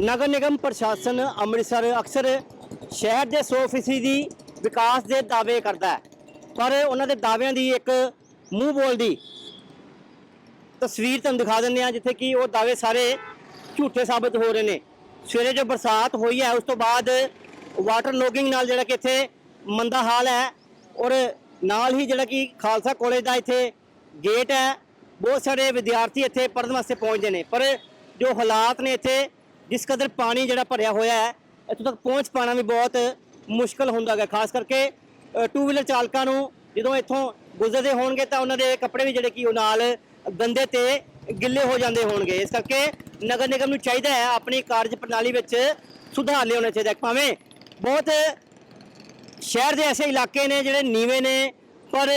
ਨਗਰ ਨਿਗਮ ਪ੍ਰਸ਼ਾਸਨ ਅੰਮ੍ਰਿਤਸਰ ਅਕਸਰ ਸ਼ਹਿਰ ਦੇ 100% ਦੀ ਵਿਕਾਸ ਦੇ ਦਾਅਵੇ ਕਰਦਾ ਹੈ। ਪਰ ਉਹਨਾਂ ਦੇ ਦਾਅਵਿਆਂ ਦੀ ਇੱਕ ਮੂੰਹ ਬੋਲਦੀ ਤਸਵੀਰ ਤੁਹਾਨੂੰ ਦਿਖਾ ਦਿੰਦੇ ਆ ਜਿੱਥੇ ਕਿ ਉਹ ਦਾਅਵੇ ਸਾਰੇ ਝੂਠੇ ਸਾਬਤ ਹੋ ਰਹੇ ਨੇ। ਸਵੇਰੇ ਜੋ ਬਰਸਾਤ ਹੋਈ ਹੈ, ਉਸ ਤੋਂ ਬਾਅਦ ਵਾਟਰ ਲੋਗਿੰਗ ਨਾਲ ਜਿਹੜਾ ਕਿ ਇੱਥੇ ਮੰਦਾ ਹਾਲ ਹੈ ਔਰ ਨਾਲ ਹੀ ਜਿਹੜਾ ਕਿ ਖਾਲਸਾ ਕਾਲਜ ਦਾ ਇੱਥੇ ਗੇਟ ਹੈ, ਬਹੁਤ ਸਾਰੇ ਵਿਦਿਆਰਥੀ ਇੱਥੇ ਪੜ੍ਹਨ ਵਾਸਤੇ ਪਹੁੰਚਦੇ ਨੇ। ਪਰ ਜੋ ਹਾਲਾਤ ਨੇ ਇੱਥੇ ਜਿਸ ਕਦਰ ਪਾਣੀ ਜਿਹੜਾ ਭਰਿਆ ਹੋਇਆ ਹੈ ਇੱਥੋਂ ਤੱਕ ਪਹੁੰਚ ਪਾਣਾ ਵੀ ਬਹੁਤ ਮੁਸ਼ਕਲ ਹੁੰਦਾ ਹੈ ਖਾਸ ਕਰਕੇ ਟੂ ਵੀਲਰ ਚਾਲਕਾਂ ਨੂੰ ਜਦੋਂ ਇੱਥੋਂ ਗੁਜ਼ਰਦੇ ਹੋਣਗੇ ਤਾਂ ਉਹਨਾਂ ਦੇ ਕੱਪੜੇ ਵੀ ਜਿਹੜੇ ਕਿ ਉਹ ਨਾਲ ਗੰਦੇ ਤੇ ਗਿੱਲੇ ਹੋ ਜਾਂਦੇ ਹੋਣਗੇ ਇਸ ਕਰਕੇ ਨਗਰ ਨਿਗਮ ਨੂੰ ਚਾਹੀਦਾ ਹੈ ਆਪਣੀ ਕਾਰਜ ਪ੍ਰਣਾਲੀ ਵਿੱਚ ਸੁਧਾਰ ਲਿਆਉਣਾ ਚਾਹੀਦਾ ਹੈ। ਭਾਵੇਂ ਬਹੁਤ ਸ਼ਹਿਰ ਦੇ ਐਸੇ ਇਲਾਕੇ ਨੇ ਜਿਹੜੇ ਨੀਵੇਂ ਨੇ ਪਰ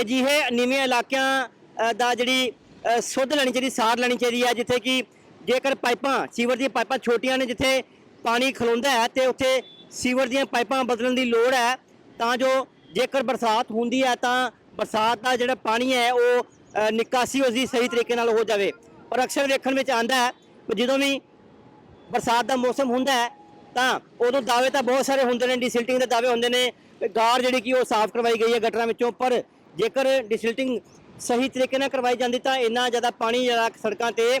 ਅਜਿਹੇ ਨੀਵੇਂ ਇਲਾਕਿਆਂ ਦਾ ਜਿਹੜੀ ਅ, ਸੁੱਧ ਲੈਣੀ ਚਾਹੀਦੀ ਸਾਰ ਲੈਣੀ ਚਾਹੀਦੀ ਹੈ ਜਿੱਥੇ ਕਿ ਜੇਕਰ ਪਾਈਪਾਂ, ਸੀਵਰ ਦੀਆਂ ਪਾਈਪਾਂ ਛੋਟੀਆਂ ਨੇ ਜਿੱਥੇ ਪਾਣੀ ਖਲੋਂਦਾ ਹੈ ਤੇ ਉੱਥੇ ਸੀਵਰ ਦੀਆਂ ਪਾਈਪਾਂ ਬਦਲਣ ਦੀ ਲੋੜ ਹੈ, ਤਾਂ ਜੋ ਜੇਕਰ ਬਰਸਾਤ ਹੁੰਦੀ ਹੈ ਤਾਂ ਬਰਸਾਤ ਦਾ ਜਿਹੜਾ ਪਾਣੀ ਹੈ ਉਹ ਨਿਕਾਸੀ ਉਸ ਦੀ ਸਹੀ ਤਰੀਕੇ ਨਾਲ ਹੋ ਜਾਵੇ। ਪਰ ਅਕਸਰ ਵੇਖਣ ਵਿੱਚ ਆਂਦਾ ਹੈ ਜਦੋਂ ਵੀ ਬਰਸਾਤ ਦਾ ਮੌਸਮ ਹੁੰਦਾ ਹੈ, ਤਾਂ ਉਦੋਂ ਦਾਅਵੇ ਤਾਂ ਬਹੁਤ ਸਾਰੇ ਹੁੰਦੇ ਨੇ, ਡਿਸਿਲਟਿੰਗ ਦੇ ਦਾਅਵੇ ਹੁੰਦੇ ਨੇ ਗਾਰ ਜਿਹੜੀ ਕਿ ਉਹ ਸਾਫ਼ ਕਰਵਾਈ ਗਈ ਹੈ ਗਟਰਾਂ ਵਿੱਚੋਂ, ਪਰ ਜੇਕਰ ਡਿਸਿਲਟਿੰਗ ਸਹੀ ਤਰੀਕੇ ਨਾਲ ਕਰਵਾਈ ਜਾਂਦੀ ਤਾਂ ਇੰਨਾ ਜ਼ਿਆਦਾ ਪਾਣੀ ਜਿਹੜਾ ਸੜਕਾਂ ਤੇ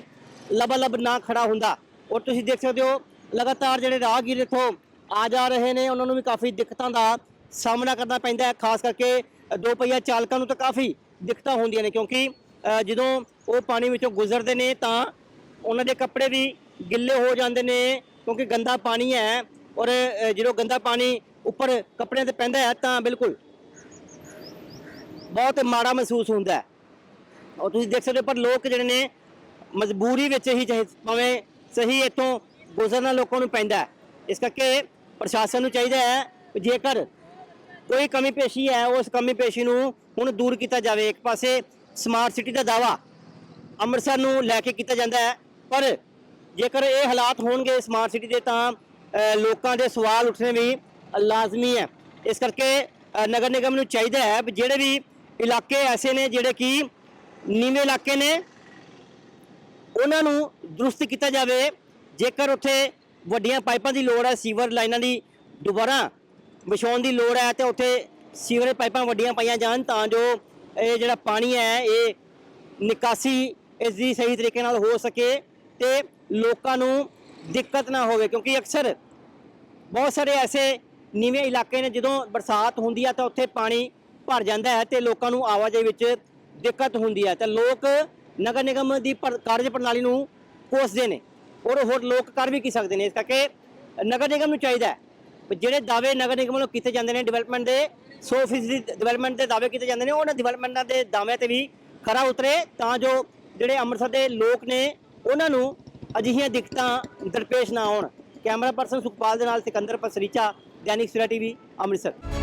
ਲਬਾ-ਲਬ ਨਾ ਖੜਾ ਹੁੰਦਾ। ਔਰ ਤੁਸੀਂ ਦੇਖ ਸਕਦੇ ਹੋ, ਲਗਾਤਾਰ ਜਿਹੜੇ ਰਾਹਗੀਰ ਇੱਥੋਂ ਆ ਜਾ ਰਹੇ ਨੇ, ਉਹਨਾਂ ਨੂੰ ਵੀ ਕਾਫੀ ਦਿੱਕਤਾਂ ਦਾ ਸਾਹਮਣਾ ਕਰਨਾ ਪੈਂਦਾ ਹੈ। ਖਾਸ ਕਰਕੇ ਦੋ ਪਹੀਆ ਚਾਲਕਾਂ ਨੂੰ ਤਾਂ ਕਾਫੀ ਦਿੱਕਤਾਂ ਹੁੰਦੀਆਂ ਨੇ, ਕਿਉਂਕਿ ਜਦੋਂ ਉਹ ਪਾਣੀ ਵਿੱਚੋਂ ਗੁਜ਼ਰਦੇ ਨੇ ਤਾਂ ਉਹਨਾਂ ਦੇ ਕੱਪੜੇ ਵੀ ਗਿੱਲੇ ਹੋ ਜਾਂਦੇ ਨੇ, ਕਿਉਂਕਿ ਗੰਦਾ ਪਾਣੀ ਹੈ। ਔਰ ਜਦੋਂ ਗੰਦਾ ਪਾਣੀ ਉੱਪਰ ਕੱਪੜਿਆਂ ਤੇ ਪੈਂਦਾ ਹੈ ਤਾਂ ਬਿਲਕੁਲ ਬਹੁਤ ਮਾੜਾ ਮਹਿਸੂਸ ਹੁੰਦਾ ਹੈ। ਔਰ ਤੁਸੀਂ ਦੇਖ ਸਕਦੇ ਹੋ, ਪਰ ਲੋਕ ਜਿਹੜੇ ਨੇ ਮਜਬੂਰੀ ਵਿੱਚ ਹੀ ਚਾਹੇ ਭਾਵੇਂ ਸਹੀ ਇੱਥੋਂ ਗੁਜ਼ਰਨਾ ਲੋਕਾਂ ਨੂੰ ਪੈਂਦਾ ਹੈ। ਇਸ ਕਰਕੇ ਪ੍ਰਸ਼ਾਸਨ ਨੂੰ ਚਾਹੀਦਾ ਹੈ ਕਿ ਜੇਕਰ ਕੋਈ ਕਮੀ ਪੇਸ਼ੀ ਹੈ, ਉਸ ਕਮੀ ਪੇਸ਼ੀ ਨੂੰ ਹੁਣ ਦੂਰ ਕੀਤਾ ਜਾਵੇ। ਇੱਕ ਪਾਸੇ ਸਮਾਰਟ ਸਿਟੀ ਦਾ ਦਾਵਾ ਅੰਮ੍ਰਿਤਸਰ ਨੂੰ ਲੈ ਕੇ ਕੀਤਾ ਜਾਂਦਾ ਹੈ, ਪਰ ਜੇਕਰ ਇਹ ਹਾਲਾਤ ਹੋਣਗੇ ਸਮਾਰਟ ਸਿਟੀ ਦੇ ਤਾਂ ਲੋਕਾਂ ਦੇ ਸਵਾਲ ਉੱਠਣੇ ਵੀ ਲਾਜ਼ਮੀ ਹੈ। ਇਸ ਕਰਕੇ ਨਗਰ ਨਿਗਮ ਨੂੰ ਚਾਹੀਦਾ ਹੈ ਵੀ ਜਿਹੜੇ ਵੀ ਇਲਾਕੇ ਐਸੇ ਨੇ ਜਿਹੜੇ ਕਿ ਨੀਵੇਂ ਇਲਾਕੇ ਨੇ ਉਹਨਾਂ ਨੂੰ ਦਰੁਸਤ ਕੀਤਾ ਜਾਵੇ। ਜੇਕਰ ਉੱਥੇ ਵੱਡੀਆਂ ਪਾਈਪਾਂ ਦੀ ਲੋੜ ਹੈ, ਸੀਵਰ ਲਾਈਨਾਂ ਦੀ ਦੁਬਾਰਾ ਵਿਛਾਉਣ ਦੀ ਲੋੜ ਹੈ ਤੇ ਉੱਥੇ ਸੀਵਰੇਜ ਪਾਈਪਾਂ ਵੱਡੀਆਂ ਪਾਈਆਂ ਜਾਣ ਤਾਂ ਜੋ ਇਹ ਜਿਹੜਾ ਪਾਣੀ ਹੈ, ਇਹ ਨਿਕਾਸੀ ਇਸ ਦੀ ਸਹੀ ਤਰੀਕੇ ਨਾਲ ਹੋ ਸਕੇ ਤੇ ਲੋਕਾਂ ਨੂੰ ਦਿੱਕਤ ਨਾ ਹੋਵੇ। ਕਿਉਂਕਿ ਅਕਸਰ ਬਹੁਤ ਸਾਰੇ ਐਸੇ ਨੀਵੇਂ ਇਲਾਕੇ ਨੇ ਜਦੋਂ ਬਰਸਾਤ ਹੁੰਦੀ ਹੈ ਤਾਂ ਉੱਥੇ ਪਾਣੀ ਭਰ ਜਾਂਦਾ ਹੈ ਤੇ ਲੋਕਾਂ ਨੂੰ ਆਵਾਜਾਈ ਵਿੱਚ ਦਿੱਕਤ ਹੁੰਦੀ ਹੈ। ਤੇ ਲੋਕ ਨਗਰ ਨਿਗਮ ਦੀ ਪਰ- ਕਾਰਜ ਪ੍ਰਣਾਲੀ ਨੂੰ ਕੋਸਦੇ ਨੇ ਔਰ ਹੋਰ ਲੋਕ ਕਰ ਵੀ ਕੀ ਸਕਦੇ ਨੇ। ਇਸ ਕਰਕੇ ਨਗਰ ਨਿਗਮ ਨੂੰ ਚਾਹੀਦਾ ਹੈ ਜਿਹੜੇ ਦਾਅਵੇ ਨਗਰ ਨਿਗਮ ਵੱਲੋਂ ਕੀਤੇ ਜਾਂਦੇ ਨੇ ਡਿਵੈਲਪਮੈਂਟ ਦੇ 100% ਡਿਵੈਲਪਮੈਂਟ ਦੇ ਦਾਅਵੇ ਕੀਤੇ ਜਾਂਦੇ ਨੇ, ਉਹਨਾਂ ਡਿਵੈਲਪਮੈਂਟਾਂ ਦੇ ਦਾਅਵਿਆਂ ਤੇ ਵੀ ਖਰਾ ਉਤਰੇ ਤਾਂ ਜੋ ਜਿਹੜੇ ਅੰਮ੍ਰਿਤਸਰ ਦੇ ਲੋਕ ਨੇ, ਉਹਨਾਂ ਨੂੰ ਅਜਿਹੀਆਂ ਦਿੱਕਤਾਂ ਦਰਪੇਸ਼ ਨਾ ਆਉਣ ਕੈਮਰਾ ਪਰਸਨ ਸੁਖਪਾਲ ਦੇ ਨਾਲ ਸਿਕੰਦਰ ਪਸਰੀਚਾ, ਦੈਨਿਕ ਸਵੇਰਾ ਟੀਵੀ, ਅੰਮ੍ਰਿਤਸਰ।